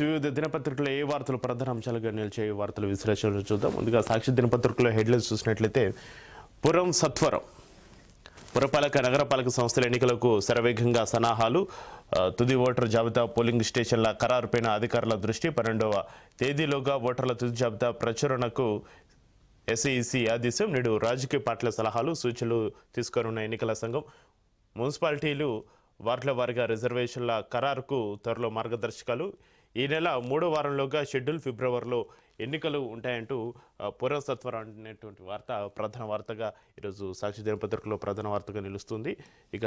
వివిధ దినపత్రికలో ఏ వార్తలు ప్రధాన అంశాలుగా నిలిచే వార్తలు విశ్లేషణ చూద్దాం. ముందుగా సాక్షి దినపత్రికలో హెడ్లైన్స్ చూసినట్లయితే పురం సత్వరం. పురపాలక నగరపాలక సంస్థల ఎన్నికలకు శరవేగంగా సన్నాహాలు. తుది ఓటర్ జాబితా పోలింగ్ స్టేషన్ల ఖరారుపైన అధికారుల దృష్టి. పన్నెండవ తేదీలోగా ఓటర్ల తుది జాబితా ప్రచురణకు ఎస్ఈసి ఆదేశం. నేడు రాజకీయ పార్టీల సలహాలు సూచనలు తీసుకోనున్న ఎన్నికల సంఘం. మున్సిపాలిటీలు వార్డుల వారిగా రిజర్వేషన్ల ఖరారుకు త్వరలో మార్గదర్శకాలు. ఈ నెల మూడో వారంలోగా షెడ్యూల్ ఫిబ్రవరిలో ఎన్నికలు ఉంటాయంటూ పురసత్వరం అనేటువంటి వార్త ప్రధాన వార్తగా ఈరోజు సాక్షి దినపత్రికలో ప్రధాన వార్తగా నిలుస్తుంది. ఇక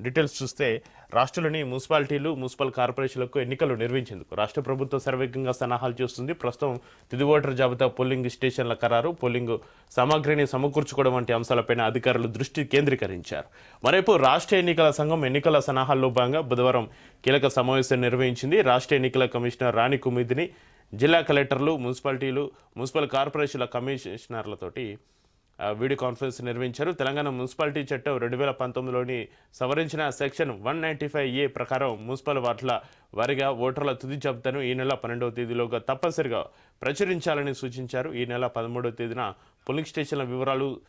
డీటెయిల్స్ చూస్తే రాష్ట్రంలోని మున్సిపాలిటీలు మున్సిపల్ కార్పొరేషన్లకు ఎన్నికలు నిర్వహించేందుకు రాష్ట్ర ప్రభుత్వం సర్వేగంగా సన్నాహాలు చేస్తుంది. ప్రస్తుతం తుది ఓటర్ జాబితా పోలింగ్ స్టేషన్ల ఖరారు. పోలింగ్ సామాగ్రిని సమకూర్చుకోవడం వంటి అంశాలపైన అధికారులు దృష్టి కేంద్రీకరించారు. మరోవైపు రాష్ట్ర ఎన్నికల సంఘం ఎన్నికల సన్నాహాల్లో భాగంగా బుధవారం కీలక సమావేశం నిర్వహించింది. రాష్ట్ర ఎన్నికల కమిషనర్ రాణి కుమిదిని జిల్లా కలెక్టర్లు మున్సిపాలిటీలు మున్సిపల్ కార్పొరేషన్ల కమిషనర్లతోటి వీడియో కాన్ఫరెన్స్ నిర్వహించారు. తెలంగాణ మున్సిపాలిటీ చట్టం రెండు వేల పంతొమ్మిదిలోని సవరించిన section one ninety five A ప్రకారం మున్సిపల్ వార్డుల వారిగా ఓటర్ల తుది జాబితాను ఈ నెల పన్నెండవ తేదీలోగా తప్పనిసరిగా ప్రచురించాలని సూచించారు. ఈ నెల పదమూడవ తేదీన పోలింగ్ స్టేషన్ల వివరాలు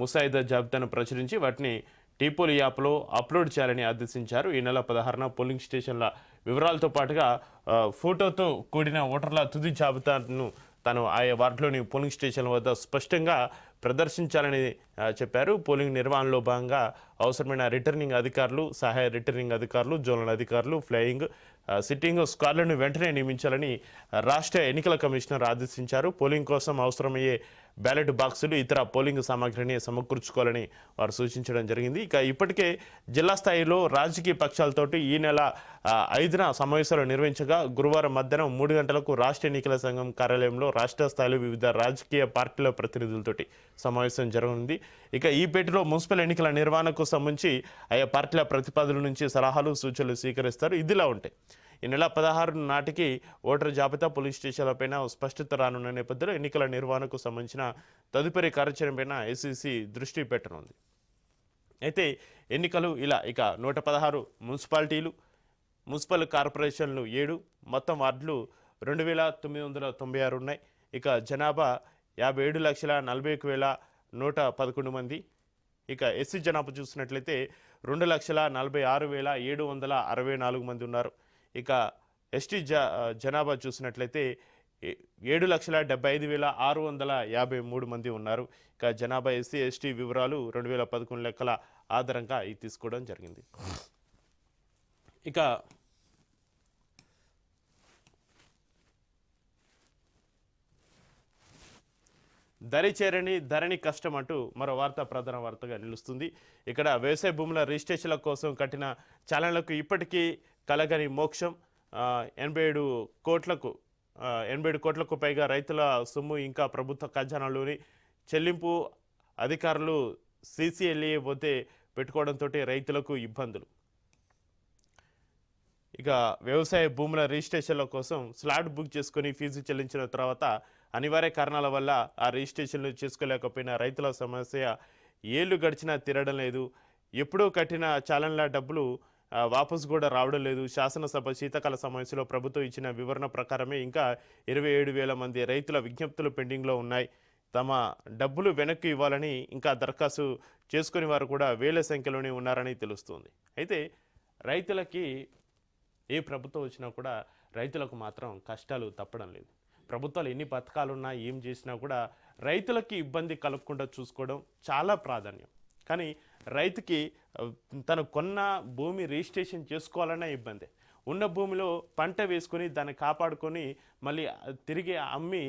ముసాయిదా జాబితాను ప్రచురించి వాటిని టీపోలి యాప్లో అప్లోడ్ చేయాలని ఆదేశించారు. ఈ నెల పదహారున పోలింగ్ స్టేషన్ల వివరాలతో పాటుగా ఫోటోతో కూడిన ఓటర్ల తుది జాబితాను తాను ఆయా వార్డులోని పోలింగ్ స్టేషన్ల వద్ద స్పష్టంగా ప్రదర్శించాలని చెప్పారు. పోలింగ్ నిర్వహణలో భాగంగా అవసరమైన రిటర్నింగ్ అధికారులు సహాయ రిటర్నింగ్ అధికారులు జోనల్ అధికారులు ఫ్లయింగ్ సిట్టింగ్ స్క్వాడ్లను వెంటనే నియమించాలని రాష్ట్ర ఎన్నికల కమిషనర్ ఆదేశించారు. పోలింగ్ కోసం అవసరమయ్యే బ్యాలెట్ బాక్సులు ఇతర పోలింగ్ సామాగ్రిని సమకూర్చుకోవాలని వారు సూచించడం జరిగింది. ఇక ఇప్పటికే జిల్లా స్థాయిలో రాజకీయ పక్షాలతోటి ఈ నెల ఐదున సమావేశాలు నిర్వహించగా గురువారం మధ్యాహ్నం మూడు గంటలకు రాష్ట్ర ఎన్నికల సంఘం కార్యాలయంలో రాష్ట్ర స్థాయిలో వివిధ రాజకీయ పార్టీల ప్రతినిధులతోటి సమావేశం జరగనుంది. ఇక ఈ పేటలో మున్సిపల్ ఎన్నికల నిర్వహణకు సంబంధించి ఆయా పార్టీల ప్రతిపాదనల నుంచి సలహాలు సూచనలు స్వీకరిస్తారు. ఇదిలా ఉంటాయి ఈ నెల పదహారు నాటికి ఓటర్ జాబితా పోలీస్ స్టేషన్లపైన స్పష్టత రానున్న నేపథ్యంలో ఎన్నికల నిర్వహణకు సంబంధించిన తదుపరి కార్యాచరణపైన ఏసీసీ దృష్టి పెట్టనుంది. అయితే ఎన్నికలు ఇలా ఇక నూట పదహారు మున్సిపాలిటీలు మున్సిపల్ కార్పొరేషన్లు ఏడు మొత్తం వార్డులు రెండు వేల తొమ్మిది వందల తొంభై ఆరు ఉన్నాయి. ఇక జనాభా యాభై ఏడు లక్షల నలభై ఒక వేల నూట పదకొండు మంది. ఇక ఎస్సీ జనాభా చూసినట్లయితే రెండు లక్షల నలభై ఆరు వేల ఏడు వందల అరవై నాలుగు మంది ఉన్నారు. ఇక ఎస్టీ జ జనాభా చూసినట్లయితే ఏ- ఏడు లక్షల డెబ్బై ఐదు వేల ఆరు వందల యాభై మూడు మంది ఉన్నారు. ఇక జనాభా ఎస్సీ ఎస్టీ వివరాలు రెండు వేల పదకొండు లెక్కల ఆధారంగా ఇది తీసుకోవడం జరిగింది. ఇక దరి చేరని ధరణి కష్టం అంటూ మరో వార్త ప్రధాన వార్తగా నిలుస్తుంది. ఇక్కడ వ్యవసాయ భూముల రిజిస్ట్రేషన్ల కోసం కట్టిన చాలన్లకు ఇప్పటికీ కలగని మోక్షం ఎనభై ఏడు కోట్లకు ఎనభై ఏడు కోట్లకు పైగా రైతుల సొమ్ము ఇంకా ప్రభుత్వ ఖజానాలోని చెల్లింపు అధికారులు సీసీఎల్ఏ పోతే పెట్టుకోవడంతో రైతులకు ఇబ్బందులు. ఇక వ్యవసాయ భూముల రిజిస్ట్రేషన్ల కోసం స్లాట్ బుక్ చేసుకొని ఫీజు చెల్లించిన తర్వాత అనివార్య కారణాల వల్ల ఆ రిజిస్ట్రేషన్లు చేసుకోలేకపోయిన రైతుల సమస్య ఏళ్ళు గడిచినా తీరడం లేదు. ఎప్పుడూ కట్టిన చాలన్ల డబ్బులు వాపసు కూడా రావడం లేదు. శాసనసభ శీతాకాల సమావేశంలో ప్రభుత్వం ఇచ్చిన వివరణ ప్రకారమే ఇంకా ఇరవై ఏడు వేల మంది రైతుల విజ్ఞప్తులు పెండింగ్లో ఉన్నాయి. తమ డబ్బులు వెనక్కి ఇవ్వాలని ఇంకా దరఖాస్తు చేసుకుని వారు కూడా వేల సంఖ్యలోనే ఉన్నారని తెలుస్తుంది. అయితే రైతులకి ఏ ప్రభుత్వం వచ్చినా కూడా రైతులకు మాత్రం కష్టాలు తప్పడం లేదు. ప్రభుత్వాలు ఎన్ని పథకాలు ఉన్నా ఏం చేసినా కూడా రైతులకి ఇబ్బంది కలగకుండా చూసుకోవడం చాలా ప్రాధాన్యం. కానీ రైతుకి తను కొన్న భూమి రిజిస్ట్రేషన్ చేసుకోవాలన్నా ఇబ్బంది. ఉన్న భూమిలో పంట వేసుకొని దాన్ని కాపాడుకొని మళ్ళీ తిరిగి అమ్మి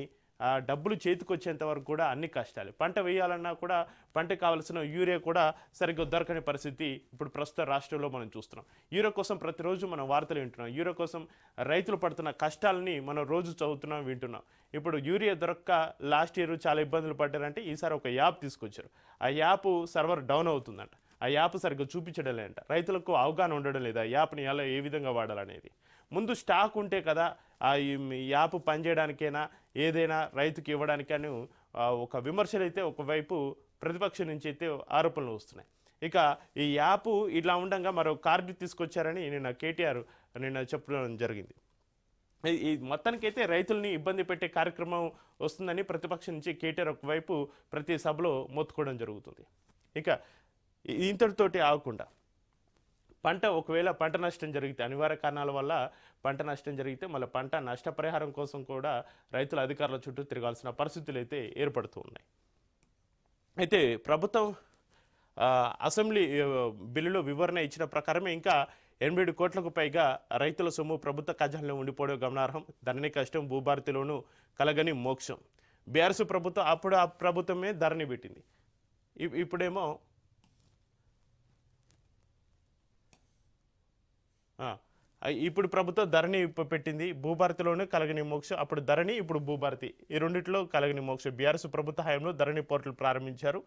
డబ్బులు చేతికొచ్చేంత వరకు కూడా అన్ని కష్టాలు. పంట వేయాలన్నా కూడా పంటకు కావాల్సిన యూరియా కూడా సరిగ్గా దొరకని పరిస్థితి ఇప్పుడు ప్రస్తుత రాష్ట్రంలో మనం చూస్తున్నాం. యూరియా కోసం ప్రతిరోజు మనం వార్తలు వింటున్నాం. యూరియా కోసం రైతులు పడుతున్న కష్టాలని మనం రోజు చదువుతున్నాం వింటున్నాం. ఇప్పుడు యూరియా దొరక్క లాస్ట్ ఇయర్ చాలా ఇబ్బందులు పడ్డారంటే ఈసారి ఒక యాప్ తీసుకొచ్చారు. ఆ యాప్ సర్వర్ డౌన్ అవుతుందంట. ఆ యాప్ సరిగ్గా చూపించడం లేదంట. రైతులకు అవగాహన ఉండడం లేదు. ఆ యాప్ని ఎలా ఏ విధంగా వాడాలనేది. ముందు స్టాక్ ఉంటే కదా ఆ ఈ యాప్ పనిచేయడానికైనా ఏదైనా రైతుకి ఇవ్వడానికని ఒక విమర్శలు అయితే ఒకవైపు ప్రతిపక్షం నుంచి అయితే ఆరోపణలు వస్తున్నాయి. ఇక ఈ యాప్ ఇట్లా ఉండగా మరో కార్డు తీసుకొచ్చారని నిన్న కేటీఆర్ నిన్న చెప్పడం జరిగింది. ఈ- మొత్తానికైతే రైతుల్ని ఇబ్బంది పెట్టే కార్యక్రమం వస్తుందని ప్రతిపక్షం నుంచి కేటీఆర్ ఒకవైపు ప్రతి సభలో మొత్తుకోవడం జరుగుతుంది. ఇక ఇంతటితోటి ఆగకుండా పంట ఒకవేళ పంట నష్టం జరిగితే అనివార్య కారణాల వల్ల పంట నష్టం జరిగితే మళ్ళీ పంట నష్టపరిహారం కోసం కూడా రైతుల అధికారుల చుట్టూ తిరగాల్సిన పరిస్థితులు అయితే ఏర్పడుతూ ఉన్నాయి. అయితే ప్రభుత్వం అసెంబ్లీ బిల్లులో వివరణ ఇచ్చిన ప్రకారమే ఇంకా ఎనభై కోట్లకు పైగా రైతుల సొమ్ము ప్రభుత్వ ఖజానాలో ఉండిపోవడం గమనార్హం. ధరణి కష్టం భూభారతిలోనూ కలగని మోక్షం. బీఆర్ఎస్ ప్రభుత్వం అప్పుడు ఆ ప్రభుత్వమే ధరణి పెట్టింది. ఇప్పుడేమో ఆ, ఆ, ఇప్పుడు ప్రభుత్వం ధరణి పెట్టింది భూభారతిలోనే కలగని మోక్ష అప్పుడు ధరణి ఇప్పుడు భూభారతి. ఈ రెండిట్లో కలగని మోక్ష. బీఆర్ఎస్ ప్రభుత్వ హయాంలో ధరణి పోర్టల్ ప్రారంభించారు.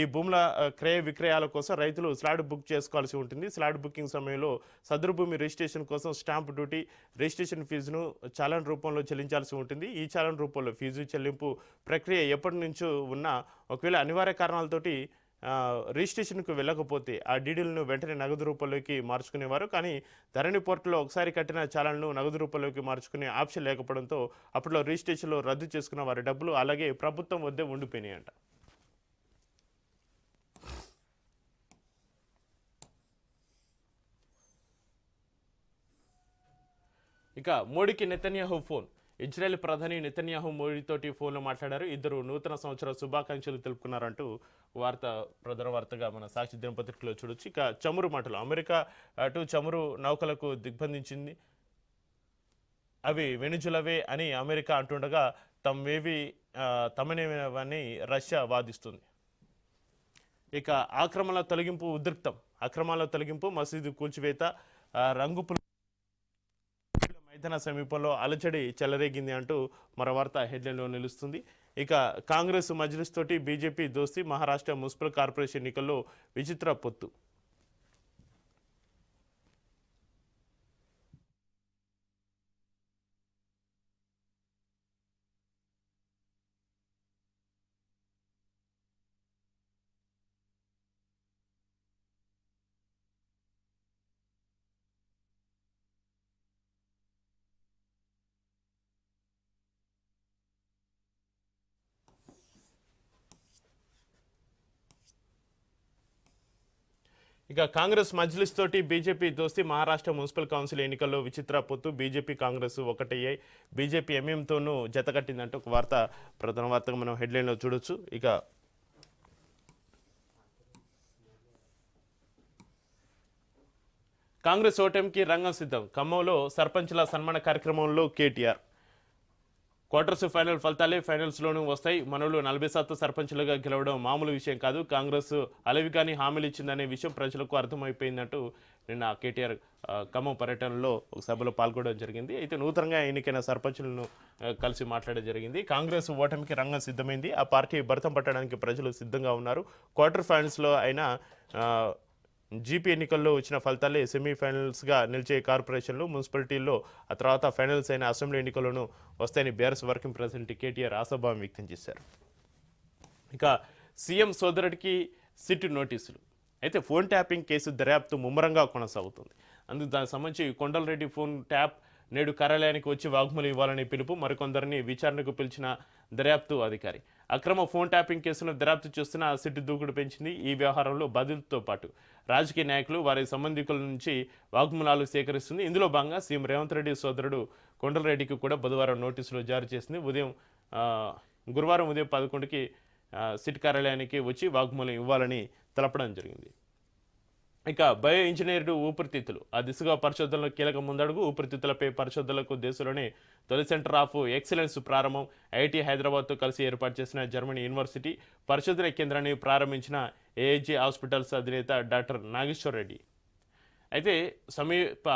ఈ భూముల క్రయ విక్రయాల కోసం రైతులు స్లాడ్ బుక్ చేసుకోవాల్సి ఉంటుంది. స్లాడ్ బుకింగ్ సమయంలో సదరు భూమి రిజిస్ట్రేషన్ కోసం స్టాంప్ డ్యూటీ రిజిస్ట్రేషన్ ఫీజును చలన్ రూపంలో చెల్లించాల్సి ఉంటుంది. ఈ చలన్ రూపంలో ఫీజు చెల్లింపు ప్రక్రియ ఎప్పటి నుంచో ఉన్నా ఒకవేళ అనివార్య కారణాలతోటి రిజిస్ట్రేషన్కు వెళ్ళకపోతే ఆ డీడీలను వెంటనే నగదు రూపంలోకి మార్చుకునేవారు. కానీ ధరణి పోర్టల్లో ఒకసారి కట్టిన చాలన్ను నగదు రూపంలోకి మార్చుకునే ఆప్షన్ లేకపోవడంతో అప్పట్లో రిజిస్ట్రేషన్లో రద్దు చేసుకున్న వారి డబ్బులు అలాగే ప్రభుత్వం వద్దే ఉండిపోయినాయంట ఇక మోడీకి నెతన్యాహు ఫోన్. ఇజ్రాయెల్ ప్రధాని నితన్యాహు మోడీతోటి ఫోన్లో మాట్లాడారు. ఇద్దరు నూతన సంవత్సర శుభాకాంక్షలు తెలుపుకున్నారంటూ వార్త ప్రధాన వార్తగా మన సాక్షి దినపత్రికలో చూడొచ్చు. ఇక చమురు మాటలు. అమెరికా అటు చమురు నౌకలకు దిగ్బంధించింది. అవి వెనుజులవే అని అమెరికా అంటుండగా తమవేవి తమనేవని రష్యా వాదిస్తుంది. ఇక ఆక్రమణల తొలగింపు ఉద్రిక్తం. అక్రమాల తొలగింపు మసీదు కూల్చివేత రంగు పుల్ల- సమీపంలో అలచడి చెలరేగింది అంటూ మరో వార్త హెడ్లైన్లో నిలుస్తుంది. ఇక కాంగ్రెస్ మజ్లిస్ తోటి బీజేపీ దోస్తి మహారాష్ట్ర మున్సిపల్ కార్పొరేషన్ ఎన్నికల్లో విచిత్ర పొత్తు. ఇక కాంగ్రెస్ మజ్లిస్ తోటి బీజేపీ దోస్తి మహారాష్ట్ర మున్సిపల్ కౌన్సిల్ ఎన్నికల్లో విచిత్ర పొత్తు. బీజేపీ కాంగ్రెస్ ఒకటయ్యాయి. బీజేపీ ఎంఎంతోనూ జతకట్టిందంటూ ఒక వార్త ప్రధాన వార్తగా మనం హెడ్లైన్లో చూడొచ్చు. ఇక కాంగ్రెస్ ఓటమికి రంగం సిద్ధం. ఖమ్మంలో సర్పంచ్ల సన్మాన కార్యక్రమంలో కేటీఆర్. క్వార్టర్స్ ఫైనల్ ఫలితాలే ఫైనల్స్లోనూ వస్తాయి. మనోళ్ళు నలభై శాతం సర్పంచులుగా గెలవడం మామూలు విషయం కాదు. కాంగ్రెస్ అలవి కానీ హామీలు ఇచ్చిందనే విషయం ప్రజలకు అర్థమైపోయిందంటూ నిన్న కేటీఆర్ ఖమ్మం పర్యటనలో ఒక సభలో పాల్గొనడం జరిగింది. అయితే నూతనంగా ఎన్నికైన సర్పంచులను కలిసి మాట్లాడడం జరిగింది. కాంగ్రెస్ ఓటమికి రంగం సిద్ధమైంది. ఆ పార్టీ భరతం పట్టడానికి ప్రజలు సిద్ధంగా ఉన్నారు. క్వార్టర్ ఫైనల్స్లో అయినా జీపీ ఎన్నికల్లో వచ్చిన ఫలితాలే సెమీఫైనల్స్గా నిలిచే కార్పొరేషన్లు మున్సిపాలిటీల్లో ఆ తర్వాత ఫైనల్స్ అయిన అసెంబ్లీ ఎన్నికల్లోనూ వస్తాయని బీఆర్ఎస్ వర్కింగ్ ప్రెసిడెంట్ కేటీఆర్ ఆశాభావం వ్యక్తం చేశారు. ఇక సీఎం సోదరుడికి సిట్ నోటీసులు. అయితే ఫోన్ ట్యాపింగ్ కేసు దర్యాప్తు ముమ్మరంగా కొనసాగుతుంది. అందుకు దానికి సంబంధించి కొండలరెడ్డి ఫోన్ ట్యాప్ నేడు కార్యాలయానికి వచ్చి వాగ్మూలు ఇవ్వాలని పిలుపు మరికొందరిని విచారణకు పిలిచిన దర్యాప్తు అధికారి. అక్రమ ఫోన్ ట్యాపింగ్ కేసును దర్యాప్తు చేస్తున్న సిట్ దూకుడు పెంచింది ఈ వ్యవహారంలో బాధితులతో పాటు. రాజకీయ నాయకులు వారి సంబంధికుల నుంచి వాగ్మూలాలు సేకరిస్తుంది. ఇందులో భాగంగా సీఎం రేవంత్ రెడ్డి సోదరుడు కొండలరెడ్డికి కూడా బుధవారం నోటీసులు జారీ చేసింది. ఉదయం గురువారం ఉదయం పదకొండుకి సిట్ కార్యాలయానికి వచ్చి వాగ్మూలం ఇవ్వాలని తెలపడం జరిగింది. ఇక బయో ఇంజనీర్డు ఊపిరితిత్తులు. ఆ దిశగా పరిశోధనలో కీలక ముందడుగు ఊపిరితిత్తులపై పరిశోధనలకు దేశంలోనే తొలి సెంటర్ ఆఫ్ ఎక్సలెన్స్ ప్రారంభం ఐఐటి హైదరాబాద్తో కలిసి ఏర్పాటు చేసిన జర్మనీ యూనివర్సిటీ పరిశోధన కేంద్రాన్ని ప్రారంభించిన ఏఐజీ హాస్పిటల్స్ అధినేత డాక్టర్ నాగేశ్వర్ రెడ్డి. అయితే సమీప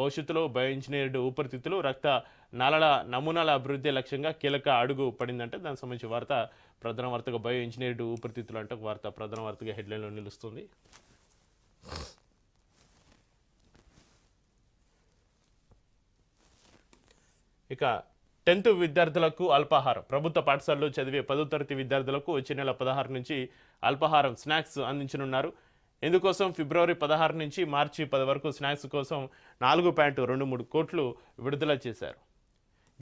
భవిష్యత్తులో బయో ఇంజనీర్డ్ ఊపిరితిత్తులు రక్త నాలల నమూనాల అభివృద్ధి లక్ష్యంగా కీలక అడుగు పడిందంటే దానికి సంబంధించి వార్త ప్రధాన వార్తగా బయో ఇంజనీర్డ్ ఊపిరితిత్తులు అంటే ఒక వార్త ప్రధాన వార్తగా హెడ్లైన్లో నిలుస్తుంది. ఇక టెన్త్ విద్యార్థులకు అల్పాహారం. ప్రభుత్వ పాఠశాలలో చదివే పదో తరగతి విద్యార్థులకు వచ్చే నెల పదహారు నుంచి అల్పాహారం స్నాక్స్ అందించనున్నారు. ఇందుకోసం ఫిబ్రవరి పదహారు నుంచి మార్చి పది వరకు స్నాక్స్ కోసం నాలుగు పాయింట్ రెండు మూడు కోట్లు విడుదల చేశారు.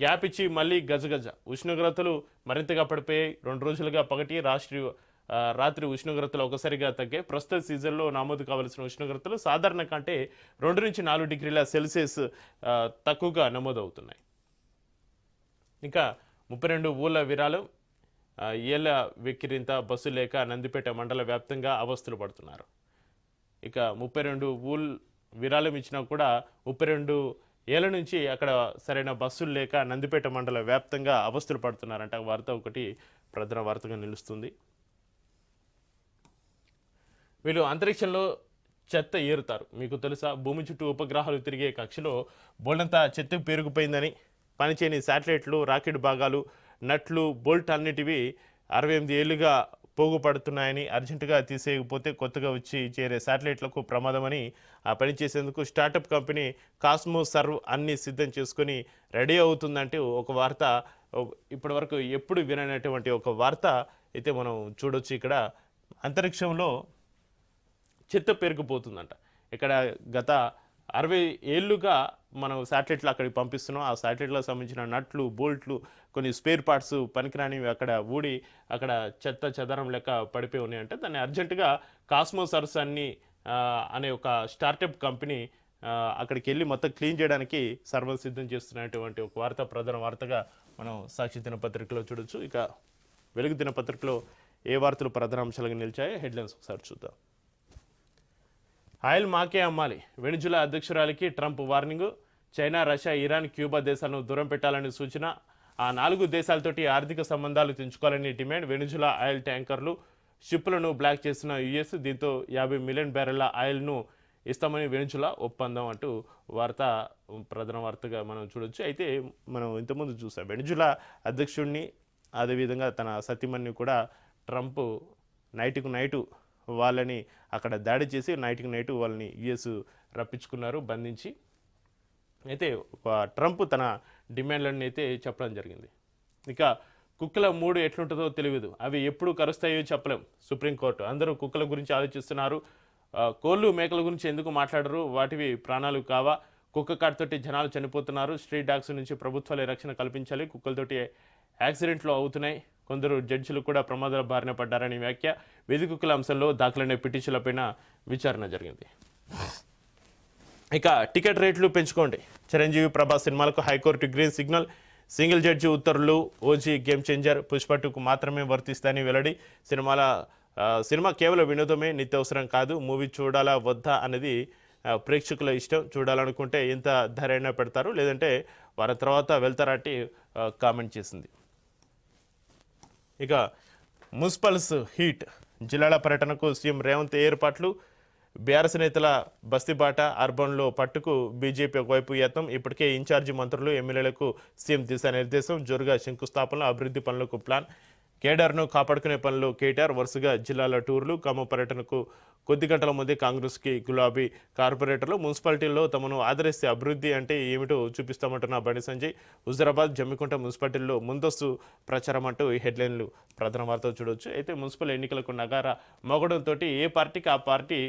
గ్యాప్ ఇచ్చి మళ్ళీ గజగజ ఉష్ణోగ్రతలు మరింతగా పడిపోయాయి. రెండు రోజులుగా పగటి రాష్ట్రీయ రాత్రి ఉష్ణోగ్రతలు ఒకసారిగా తగ్గాయి. ప్రస్తుత సీజన్లో నమోదు కావాల్సిన ఉష్ణోగ్రతలు సాధారణ కంటే రెండు నుంచి నాలుగు డిగ్రీల సెల్సియస్ తక్కువగా నమోదవుతున్నాయి. ఇంకా ముప్పై రెండు ఊళ్ళ విరాలు ఏళ్ళ ఏళ్ళ వెక్కిరింత బస్సు లేక నందిపేట మండల వ్యాప్తంగా అవస్థలు పడుతున్నారు. ఇక ముప్పై రెండు ఊల్ విరాళం ఇచ్చినా కూడా ముప్పై రెండు ఏళ్ళ నుంచి అక్కడ సరైన బస్సులు లేక నందిపేట మండల వ్యాప్తంగా అవస్థలు పడుతున్నారంట. వార్త ఒకటి ప్రధాన వార్తగా నిలుస్తుంది. వీళ్ళు అంతరిక్షంలో చెత్త ఏరుతారు. మీకు తెలుసా భూమి చుట్టూ ఉపగ్రహాలు తిరిగే కక్షలో బోల్డంతా చెత్త పేరుకుపోయిందని పనిచేయని శాటిలైట్లు రాకెట్ భాగాలు నట్లు బోల్ట్ అన్నిటివి అరవై ఎనిమిది ఏళ్ళుగా పోగుపడుతున్నాయని అర్జెంటుగా తీసేయకపోతే కొత్తగా వచ్చి చేరే శాటిలైట్లకు ప్రమాదమని ఆ పని చేసేందుకు స్టార్టప్ కంపెనీ కాస్మో సర్వ్ అన్ని సిద్ధం చేసుకొని రెడీ అవుతుందంటూ ఒక వార్త ఇప్పటివరకు ఎప్పుడు విననటువంటి ఒక వార్త అయితే మనం చూడొచ్చు ఇక్కడ. అంతరిక్షంలో చెత్త పెరిగిపోతుందంట. ఇక్కడ గత అరవై ఏళ్ళుగా మనం శాటిలైట్లు అక్కడికి పంపిస్తున్నాం. ఆ శాటిలైట్లకు సంబంధించిన నట్లు బోల్ట్లు కొన్ని స్పేర్ పార్ట్స్ పనికిరానివి అక్కడ ఊడి అక్కడ చెత్త చెదరం లెక్క పడిపోయి ఉన్నాయంటే. దాన్ని అర్జెంటుగా కాస్మో సర్స్ అన్ని అనే ఒక స్టార్టప్ కంపెనీ అక్కడికి వెళ్ళి మొత్తం క్లీన్ చేయడానికి సర్వసిద్ధం చేస్తున్నటువంటి ఒక వార్త ప్రధాన వార్తగా మనం సాక్షి దినపత్రికలో చూడొచ్చు. ఇక వెలుగు దినపత్రికలో ఏ వార్తలు ప్రధాన అంశాలుగా నిలిచాయో హెడ్లైన్స్ ఒకసారి చూద్దాం. ఆయిల్ మాకే అమ్మాలి. Venezuela అధ్యక్షురాలికి Trump warning. China Russia Iran Cuba దేశాలను దూరం పెట్టాలని సూచన. ఆ నాలుగు దేశాలతోటి ఆర్థిక సంబంధాలు తెంచుకోవాలని డిమాండ్ వెనిజులా ఆయిల్ ట్యాంకర్లు. షిప్లను బ్లాక్ చేసిన యుఎస్ దీంతో యాభై మిలియన్ బ్యారెళ్ళ ఆయిల్ను ఇస్తామని వెనిజులా ఒప్పందం అంటూ వార్త ప్రధాన వార్తగా మనం చూడొచ్చు. అయితే మనం ఇంతకుముందు చూసాం వెనిజులా అధ్యక్షుడిని అదేవిధంగా తన సతీమణిని కూడా ట్రంప్ నైట్కు నైటు వాళ్ళని అక్కడ దాడి చేసి నైట్కి నైట్ వాళ్ళని యుఎస్ రప్పించుకున్నారు బంధించి. అయితే ట్రంప్ తన డిమాండ్లన్నీ అయితే చెప్పడం జరిగింది. ఇక కుక్కల మూడు ఎట్లుంటుందో తెలియదు. అవి ఎప్పుడు కరుస్తాయో చెప్పలేం సుప్రీంకోర్టు అందరూ కుక్కల గురించి ఆలోచిస్తున్నారు. కోళ్ళు మేకల గురించి ఎందుకు మాట్లాడరు? వాటివి ప్రాణాలు కావా? కుక్క కాటితోటి జనాలు చనిపోతున్నారు. స్ట్రీట్ డాగ్స్ నుంచి ప్రభుత్వాలే రక్షణ కల్పించాలి. కుక్కలతోటి యాక్సిడెంట్లు అవుతున్నాయి. కొందరు జడ్జిలు కూడా ప్రమాదాల బారిన పడ్డారని వ్యాఖ్య వెదుకుల అంశంలో దాఖలైన పిటిషన్లపైన విచారణ జరిగింది. ఇక టికెట్ రేట్లు పెంచుకోండి. చిరంజీవి ప్రభాస్ సినిమాలకు high court green signal. Single judge ఉత్తర్వులు ఓజీ గేమ్ చేంజర్ పుష్ప టూకు మాత్రమే వర్తిస్తాయని వెల్లడి. సినిమాల సినిమా కేవలం వినోదమే నిత్యవసరం కాదు మూవీ చూడాలా వద్దా అనేది ప్రేక్షకుల ఇష్టం. చూడాలనుకుంటే ఎంత ధర అయినా పెడతారు? లేదంటే వారి తర్వాత వెళ్తారంటే కామెంట్ చేసింది. ఇక మున్సిపల్స్ హీట్ జిల్లాల పర్యటనకు సీఎం రేవంత్ ఏర్పాట్లు. బీఆర్ఎస్ నేతల బస్తీబాట అర్బన్లో పట్టుకు బీజేపీ ఒకవైపు యత్నం. ఇప్పటికే ఇన్ఛార్జి మంత్రులు ఎమ్మెల్యేలకు సీఎం దిశానిర్దేశం. జోరుగా శంకుస్థాపనలు అభివృద్ధి పనులకు ప్లాన్. కేడర్ను కాపాడుకునే పనులు కేటీఆర్ వరుసగా జిల్లాల టూర్లు కమ్మ పర్యటనకు కొద్ది గంటల ముందే కాంగ్రెస్కి గులాబీ కార్పొరేటర్లు మున్సిపాలిటీల్లో తమను ఆదరిస్తే అభివృద్ధి అంటే ఏమిటో చూపిస్తామంటున్న బండి సంజయ్ హుజరాబాద్ జమ్మికుంట మున్సిపాలిటీల్లో ముందస్తు ప్రచారం అంటూ ఈ హెడ్లైన్లు ప్రధాన వార్త చూడవచ్చు అయితే మున్సిపల్ ఎన్నికలకు నగార మొగడంతో ఏ పార్టీకి ఆ పార్టీ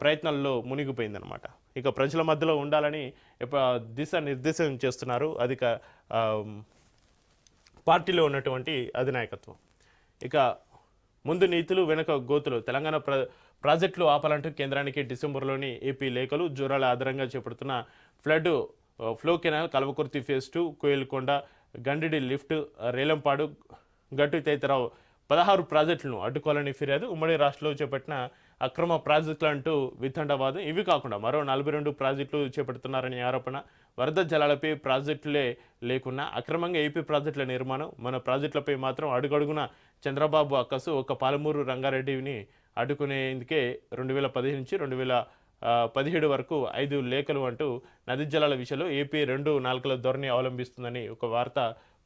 ప్రయత్నాల్లో మునిగిపోయిందనమాట ఇక ప్రజల మధ్యలో ఉండాలని దిశ నిర్దేశం చేస్తున్నారు అధిక పార్టీలో ఉన్నటువంటి అధినాయకత్వం. ఇక ముందు నీతులు వెనుక గోతులు. తెలంగాణ ప్ర ప్రాజెక్టులు ఆపాలంటూ కేంద్రానికి డిసెంబర్లోని ఏపీ లేఖలు జ్వరాల ఆధారంగా చేపడుతున్న flood flow canal Kalwakurthy phase two Koilkonda గండిడి lift Relampadu Gattu తదితర పదహారు ప్రాజెక్టులను అడ్డుకోవాలని ఫిర్యాదు ఉమ్మడి రాష్ట్రంలో చేపట్టిన అక్రమ ప్రాజెక్టులు అంటూ వితండవాదం. ఇవి కాకుండా మరో నలభై రెండు ప్రాజెక్టులు చేపడుతున్నారని ఆరోపణ వరద జలాలపై ప్రాజెక్టులే లేకున్నా అక్రమంగా ఏపీ ప్రాజెక్టుల నిర్మాణం మన ప్రాజెక్టులపై మాత్రం అడుగడుగున చంద్రబాబు అక్కసు ఒక పాలమూరు రంగారెడ్డిని అడ్డుకునేందుకే రెండు వేల పదిహేను నుంచి రెండు వేల పదిహేడు వరకు ఐదు లేఖలు అంటూ నది జలాల విషయంలో ఏపీ రెండు నాలుకల ధోరణి అవలంబిస్తుందని ఒక వార్త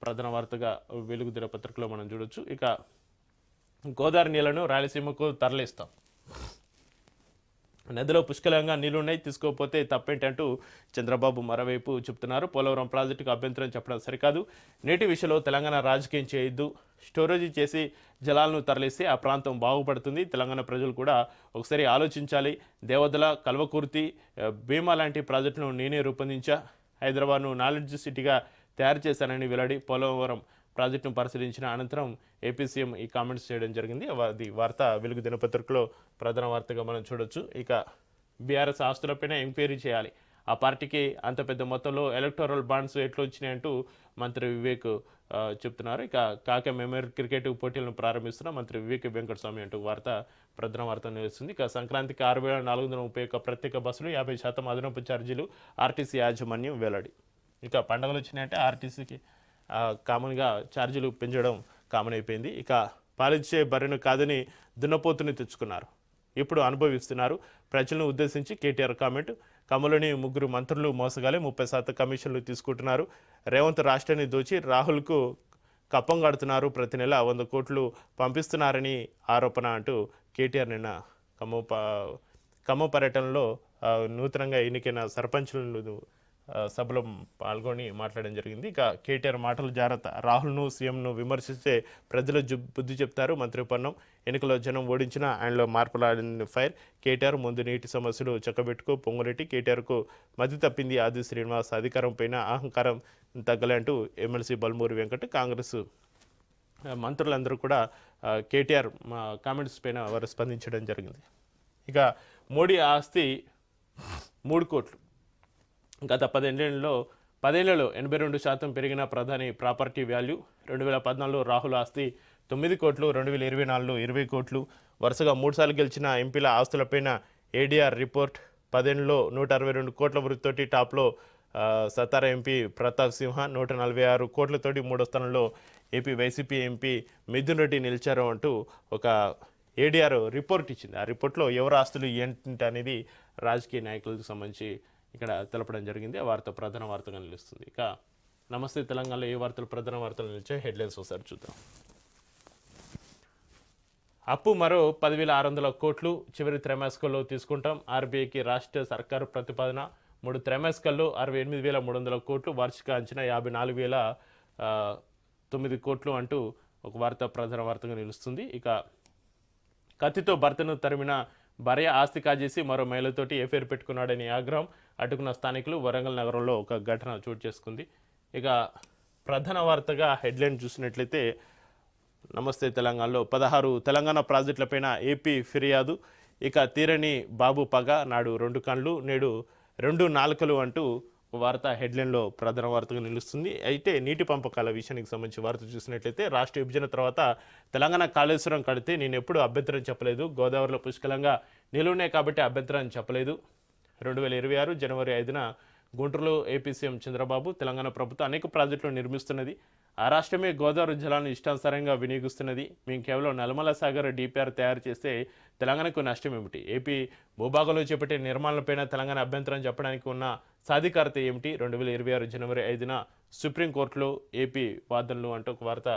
ప్రధాన వార్తగా వెలుగుదిన పత్రికలో మనం చూడొచ్చు. ఇక గోదావరి నీళ్ళను రాయలసీమకు తరలిస్తాం. నదిలో పుష్కలంగా నీళ్ళున్నాయి తీసుకోకపోతే తప్పేంటంటూ చంద్రబాబు మరోవైపు చెప్తున్నారు. పోలవరం ప్రాజెక్టుకు అభ్యంతరం చెప్పడం సరికాదు. నీటి విషయంలో తెలంగాణ రాజకీయం చేయొద్దు. స్టోరేజీ చేసి జలాలను తరలిస్తే ఆ ప్రాంతం బాగుపడుతుంది. తెలంగాణ ప్రజలు కూడా ఒకసారి ఆలోచించాలి. దేవదల కల్వకుర్తి భీమా లాంటి ప్రాజెక్టును నేనే రూపొందించా. హైదరాబాద్ను నాలెడ్జ్ సిటీగా తయారు చేశానని వెల్లడి పోలవరం ప్రాజెక్టును పరిశీలించిన అనంతరం ఏపీ సీఎం ఈ కామెంట్స్ చేయడం జరిగింది. అది వార్త వెలుగు దినపత్రికలో ప్రధాన వార్తగా మనం చూడొచ్చు. ఇక బీఆర్ఎస్ ఆస్తులపైన ఎంక్వైరీ చేయాలి. ఆ పార్టీకి అంత పెద్ద మొత్తంలో ఎలక్టోరల్ బాండ్స్ ఎట్లా వచ్చినాయంటూ మంత్రి వివేక్ చెప్తున్నారు. ఇక కాక మెమోరియల్ క్రికెట్ పోటీలను ప్రారంభిస్తున్న మంత్రి వివేక్ వెంకటస్వామి అంటూ వార్త ప్రధాన వార్త నిలుస్తుంది. ఇక సంక్రాంతికి ఆరు వేల నాలుగు వందల ముప్పై ఒక్క ప్రత్యేక బస్సులు యాభై శాతం అదనపు ఛార్జీలు ఆర్టీసీ యాజమాన్యం వెల్లడి. ఇక పండుగలు వచ్చినాయంటే ఆర్టీసీకి కామన్గా ఛార్జీలు పెంచడం కామన్ అయిపోయింది. ఇక పాలించే బర్రెను కాదని దున్నపోతుని తెచ్చుకున్నారు. ఇప్పుడు అనుభవిస్తున్నారు. ప్రజలను ఉద్దేశించి కేటీఆర్ కామెంట్. కమలని ముగ్గురు మంత్రులు మోసగాలే ముప్పై శాతం కమిషన్లు తీసుకుంటున్నారు. రేవంత్ రాష్ట్రాన్ని దోచి రాహుల్కు కప్పం కడుతున్నారు. ప్రతి నెల వంద కోట్లు పంపిస్తున్నారని ఆరోపణ అంటూ కేటీఆర్ నిన్న ఖమ్మం ప- ఖమ్మం పర్యటనలో నూతనంగా ఎన్నికైన సర్పంచులను సభలో పాల్గొని మాట్లాడడం జరిగింది. ఇక కేటీఆర్ మాటలు జాగ్రత్త రాహుల్ను సీఎంను విమర్శిస్తే ప్రజలు బుద్ధి చెప్తారు. మంత్రి పన్నం ఎన్నికల్లో జనం ఓడించిన ఆయనలో మార్పులాడిన ఫైర్. కేటీఆర్ ముందు నీటి సమస్యలు చక్కబెట్టుకు పొంగులెట్టి కేటీఆర్కు మతి తప్పింది ఆది శ్రీనివాస్. అధికారం పైన అహంకారం తగ్గలేంటూ ఎమ్మెల్సీ బల్మూరి వెంకట్ కాంగ్రెస్ మంత్రులందరూ కూడా కేటీఆర్ మా కామెంట్స్ పైన వారు స్పందించడం జరిగింది. ఇక మోడీ ఆస్తి మూడు కోట్లు. గత పదేళ్ళలో పదేళ్ళలో ఎనభై రెండు శాతం పెరిగిన ప్రధాని ప్రాపర్టీ వాల్యూ రెండు వేల పద్నాలుగులో రాహుల్ ఆస్తి తొమ్మిది కోట్లు రెండు వేల ఇరవై నాలుగులో ఇరవై కోట్లు వరుసగా మూడుసార్లు గెలిచిన ఎంపీల ఆస్తులపైన ఏడీఆర్ రిపోర్ట్ పదేళ్ళలో నూట అరవై రెండు కోట్ల వృత్తితోటి టాప్లో ఆ, సతారా ఎంపీ ప్రతాప్ సింహ నూట నలభై ఆరు కోట్లతోటి మూడో స్థానంలో AP YCP MP Mithun Reddy నిలిచారు అంటూ ఒక ఏడీఆర్ రిపోర్ట్ ఇచ్చింది. ఆ రిపోర్ట్లో ఎవరు ఆస్తులు ఏంటి అనేది రాజకీయ నాయకులకు సంబంధించి ఇక్కడ తెలపడం జరిగింది. ఆ వార్త ప్రధాన వార్తగా నిలుస్తుంది. ఇక నమస్తే తెలంగాణలో ఏ వార్తలు ప్రధాన వార్తలు నిలిచాయి? హెడ్లైన్స్ ఒకసారి చూద్దాం. అప్పు మరో పదివేల ఆరు వందల కోట్లు చివరి త్రైమాసికల్లో తీసుకుంటాం. ఆర్బీఐకి రాష్ట్ర సర్కారు ప్రతిపాదన. మూడు త్రైమాసికల్లో అరవై ఎనిమిది వేల మూడు వందల కోట్లు వార్షిక అంచనా యాభై నాలుగు వేల తొమ్మిది కోట్లు అంటూ ఒక వార్త ప్రధాన వార్తగా నిలుస్తుంది. ఇక కత్తితో భర్తను తరిమిన భార్య ఆస్తి కాజేసి మరో మహిళతోటి ఎఫైర్ పెట్టుకున్నాడని ఆగ్రహం. అడ్డుకున్న స్థానికులు వరంగల్ నగరంలో ఒక ఘటన చోటు చేసుకుంది. ఇక ప్రధాన వార్తగా హెడ్లైన్ చూసినట్లయితే నమస్తే తెలంగాణలో పదహారు తెలంగాణ ప్రాజెక్టులపైన ఏపీ ఫిర్యాదు. ఇక తీరని బాబు పగ నాడు రెండు కళ్ళు నేడు రెండు నాలుకలు అంటూ వార్త హెడ్లైన్లో ప్రధాన వార్తగా నిలుస్తుంది. అయితే నీటి పంపకాల విషయానికి సంబంధించి వార్త చూసినట్లయితే రాష్ట్ర విభజన తర్వాత తెలంగాణ కాళేశ్వరం కడితే నేను ఎప్పుడు అభ్యంతరం చెప్పలేదు. గోదావరిలో పుష్కలంగా నిలువునే కాబట్టి అభ్యంతరం చెప్పలేదు. రెండు వేల ఇరవై ఆరు జనవరి ఐదున గుంటూరులో ఏపీ సీఎం చంద్రబాబు తెలంగాణ ప్రభుత్వం అనేక ప్రాజెక్టులు నిర్మిస్తున్నది. ఆ రాష్ట్రమే గోదావరి జలాలను ఇష్టానుసారంగా వినియోగిస్తున్నది. మేము కేవలం నల్మల సాగర్ డిపిఆర్ తయారు చేస్తే తెలంగాణకు నష్టం ఏమిటి ఏపీ భూభాగంలో చేపట్టే నిర్మాణాలపైన తెలంగాణ అభ్యంతరం చెప్పడానికి ఉన్న సాధికారత ఏమిటి? రెండు వేల ఇరవై ఆరు జనవరి ఐదున సుప్రీంకోర్టులో ఏపీ వాదనలు అంటూ ఒక వార్త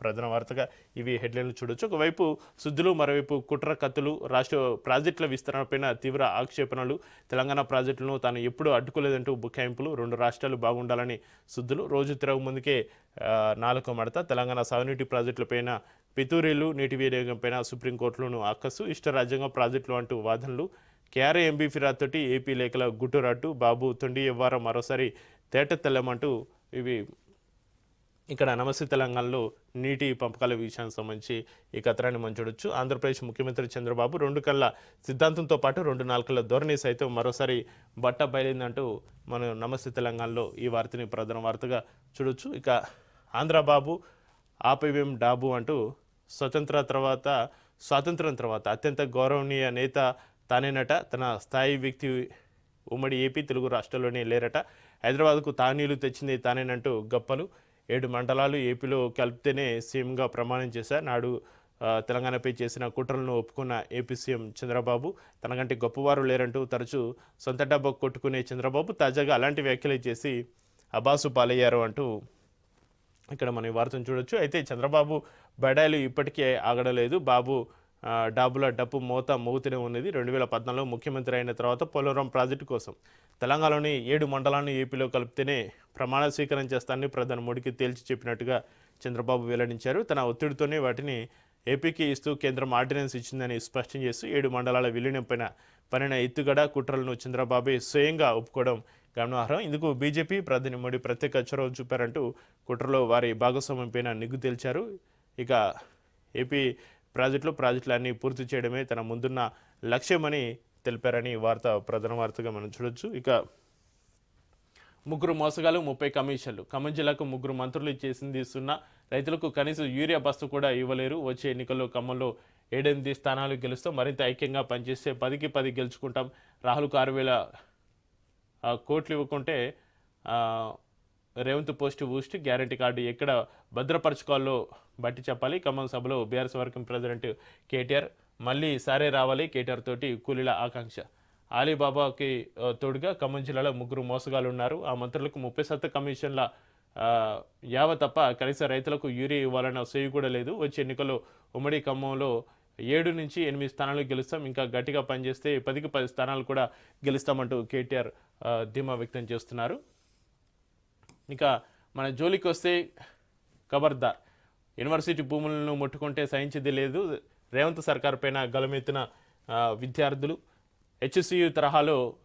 ప్రధాన వార్తగా ఇవి హెడ్లైన్లు చూడొచ్చు. ఒకవైపు సుద్దులు మరోవైపు కుట్ర కత్తులు రాష్ట్ర ప్రాజెక్టుల విస్తరణపైన తీవ్ర ఆక్షేపణలు. తెలంగాణ ప్రాజెక్టులను తాను ఎప్పుడూ అడ్డుకోలేదంటూ బుకాయింపులు. రెండు రాష్ట్రాలు బాగుండాలని సుద్దులు. రోజు తిరగ ముందుకే ఆ, నాలుకో మడత. తెలంగాణ సాగునీటి ప్రాజెక్టులపైన పితూరీలు నీటి వినియోగంపైన సుప్రీంకోర్టులోనూ అక్కసు ఇష్ట రాజ్యాంగ ప్రాజెక్టులు అంటూ వాదనలు. కేఆర్ఏ ఎంబీ ఫిర్యాదు తోటి ఏపీ లేఖల గుట్టురట్టు బాబు తొండి ఎవ్వారం మరోసారి తేట తెల్లమంటూ ఇవి ఇక్కడ నమస్తే తెలంగాణలో నీటి పంపకాల విషయానికి సంబంధించి ఈ కథనాన్ని మనం చూడొచ్చు. ఆంధ్రప్రదేశ్ ముఖ్యమంత్రి చంద్రబాబు రెండు కళ్ళ సిద్ధాంతంతో పాటు రెండు నాలుకల ధోరణి సైతం మరోసారి బట్ట బయలిందంటూ మనం నమస్తే తెలంగాణలో ఈ వార్తని ప్రధాన వార్తగా చూడొచ్చు. ఇక ఆంధ్రబాబు ఆపేవేం డాబు అంటూ స్వతంత్ర తర్వాత స్వాతంత్రం తర్వాత అత్యంత గౌరవనీయ నేత తానేనట. తన స్థాయి వ్యక్తి ఉమ్మడి ఏపీ తెలుగు రాష్ట్రాల్లోనే లేరట. హైదరాబాద్కు తానీలు తెచ్చింది తానేనంటూ గప్పలు. ఏడు మండలాలు ఏపీలో కలిపితేనే సీఎంగా ప్రమాణం చేశారు. నాడు తెలంగాణపై చేసిన కుట్రలను ఒప్పుకున్న ఏపీ సీఎం చంద్రబాబు తనకంటే గొప్పవారు లేరంటూ తరచూ సొంత డబ్బా కొట్టుకునే చంద్రబాబు తాజాగా అలాంటి వ్యాఖ్యలు చేసి అబాసు పాలయ్యారు అంటూ ఇక్కడ మనం వార్తను చూడొచ్చు. అయితే చంద్రబాబు బడాయిలు ఇప్పటికే ఆగడలేదు బాబు డబ్బుల డాబుల మోత మోగుతూనే ఉన్నది. రెండు వేల పద్నాలుగులో ముఖ్యమంత్రి అయిన తర్వాత పోలవరం ప్రాజెక్టు కోసం తెలంగాణలోని ఏడు మండలాలను ఏపీలో కలిపితేనే ప్రమాణ స్వీకారం చేస్తానని ప్రధాని మోడీకి తేల్చి చెప్పినట్టుగా చంద్రబాబు వెల్లడించారు. తన ఒత్తిడితోనే వాటిని ఏపీకి ఇస్తూ కేంద్రం ఆర్డినెన్స్ ఇచ్చిందని స్పష్టం చేస్తూ ఏడు మండలాల విలీనం పైన పనిన ఎత్తుగడ కుట్రలను చంద్రబాబే స్వయంగా ఒప్పుకోవడం గమనార్హం. ఇందుకు బీజేపీ ప్రధాని మోడీ ప్రత్యేక చొరవ చూపారంటూ కుట్రలో వారి భాగస్వామ్యం పైన నిగ్గు తేల్చారు. ఇక ఏపీ ప్రాజెక్టులు ప్రాజెక్టులన్నీ పూర్తి చేయడమే తన ముందున్న లక్ష్యమని తెలిపారని వార్త ప్రధాన వార్తగా మనం చూడొచ్చు. ఇక ముగ్గురు మోసగాలు ముప్పై కమిషన్లు. ఖమ్మం జిల్లాకు ముగ్గురు మంత్రులు చేసింది సున్నా. రైతులకు కనీసం యూరియా బస్తు కూడా ఇవ్వలేరు. వచ్చే ఎన్నికల్లో ఖమ్మంలో ఏడెనిమిది స్థానాలు గెలుస్తూ. మరింత ఐక్యంగా పనిచేస్తే పదికి పది గెలుచుకుంటాం. రాహుల్కు ఆరు వేల కోట్లు ఇవ్వకుంటే Revanth post boost guarantee card ఎక్కడ భద్రపరచుకోవాలో బట్టి చెప్పాలి. ఖమ్మం సభలో బీఆర్ఎస్ వర్కింగ్ ప్రెసిడెంట్ కేటీఆర్ మళ్ళీ సారే రావాలి కేటీఆర్ తోటి కూలీల ఆకాంక్ష. అలీబాబాకి తోడుగా ఖమ్మం జిల్లాలో ముగ్గురు మోసగాలు ఉన్నారు ఆ మంత్రులకు ముప్పై శాతం కమిషన్ల యావ తప్ప కనీస రైతులకు యూరియా ఇవ్వాలన్న సేవి కూడా లేదు. వచ్చే ఎన్నికల్లో ఉమ్మడి ఖమ్మంలో ఏడు నుంచి ఎనిమిది స్థానాలు గెలుస్తాం. ఇంకా గట్టిగా పనిచేస్తే పదికి పది స్థానాలు కూడా గెలుస్తామంటూ కేటీఆర్ ధీమా వ్యక్తం చేస్తున్నారు. ఇక మన జోలికి వస్తే ఖబర్దార్ యూనివర్సిటీ భూములను ముట్టుకుంటే సహించేది లేదు. రేవంత్ సర్కార్ పైన గలమెత్తిన విద్యార్థులు. హెచ్సియు తరహాలో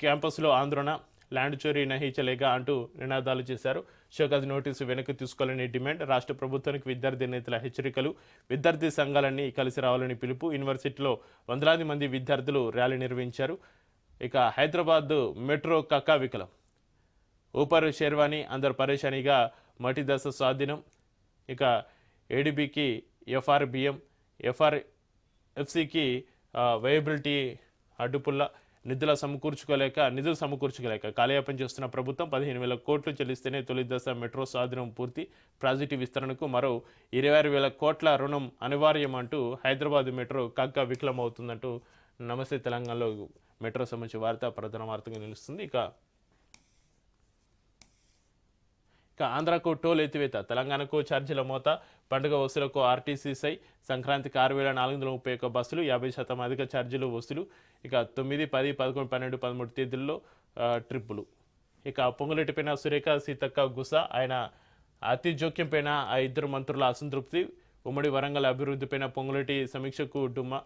క్యాంపస్లో ఆందోళన ల్యాండ్ చోరీ నహించలేక అంటూ నినాదాలు చేశారు. షోకాజ్ నోటీసు వెనక్కి తీసుకోవాలని డిమాండ్ రాష్ట్ర ప్రభుత్వానికి విద్యార్థి నేతల హెచ్చరికలు విద్యార్థి సంఘాలన్నీ కలిసి రావాలని పిలుపు యూనివర్సిటీలో వందలాది మంది విద్యార్థులు ర్యాలీ నిర్వహించారు. ఇక హైదరాబాద్ మెట్రో కక్కావికలం ఊపర్ షేర్వాణి అందరు పరేషానిగా మటి దశ స్వాధీనం. ఇక ఏడిబికి ఎఫ్ఆర్బిఎం ఎఫ్ఆర్ ఎఫ్సికి వయబిలిటీ అడ్డుపుల్ల నిధుల సమకూర్చుకోలేక నిధులు సమకూర్చుకోలేక కాలయాపం చేస్తున్న ప్రభుత్వం పదిహేను వేల కోట్లు చెల్లిస్తేనే తొలి దశ మెట్రో స్వాధీనం పూర్తి. ప్రాజెక్టు విస్తరణకు మరో ఇరవై ఆరు వేల కోట్ల రుణం అనివార్యం అంటూ హైదరాబాద్ మెట్రో కక్క వికలం అవుతుందంటూ నమస్తే తెలంగాణలో మెట్రో సంబంధించి వార్త ప్రధాన వార్తగా నిలుస్తుంది. ఇక ఇక ఆంధ్రకు టోల్ ఎత్తివేత తెలంగాణకు ఛార్జీల మోత పండుగ వసూలకు ఆర్టీసీసై సంక్రాంతికి ఆరు వేల నాలుగు వందల ముప్పై ఒక్క బస్సులు యాభై శాతం అధిక ఛార్జీలు వసూలు ఇక తొమ్మిది పది పదకొండు పన్నెండు పదమూడు తేదీల్లో ట్రిప్పులు. ఇక పొంగులెట్టిపైన సురేఖ సీతక్క గుస ఆయన అతి జోక్యం పైన ఆ ఇద్దరు మంత్రుల అసంతృప్తి ఉమ్మడి వరంగల్ అభివృద్ధిపైన పొంగులెటి సమీక్షకు డుమ్మ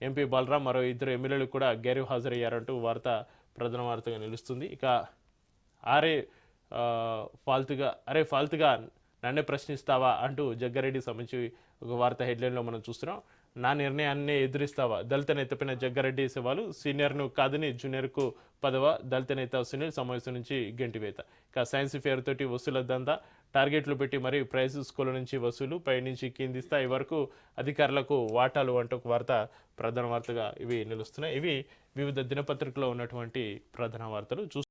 ఎంపీ బలరాం మరో ఇద్దరు ఎమ్మెల్యేలు కూడా గైరు హాజరయ్యారంటూ వార్త ప్రధాన వార్తగా నిలుస్తుంది. ఇక ఆరే ఫాల్తుగా అరే ఫాల్తుగా నన్నే ప్రశ్నిస్తావా అంటూ జగ్గారెడ్డి సంబంధించి ఒక వార్త హెడ్లైన్లో మనం చూస్తున్నాం. నా నిర్ణయాన్ని ఎదురిస్తావా? దళిత నేతపైన జగ్గారెడ్డి సవాలు సీనియర్ను కాదని జూనియర్కు పదవ దళిత నేత సునీల్ సమావేశం నుంచి గెంటివేత. ఇక సైన్స్ ఫేర్ తోటి వసూల దందా టార్గెట్లు పెట్టి మరి ప్రైజ్ స్కూల్ నుంచి వసూలు పై నుంచి కింది స్థాయి వరకు అధికారులకు వాటాలు అంటూ ఒక వార్త ప్రధాన వార్తగా ఇవి నిలుస్తున్నాయి. ఇవి వివిధ దినపత్రికలో ఉన్నటువంటి ప్రధాన వార్తలు. చూ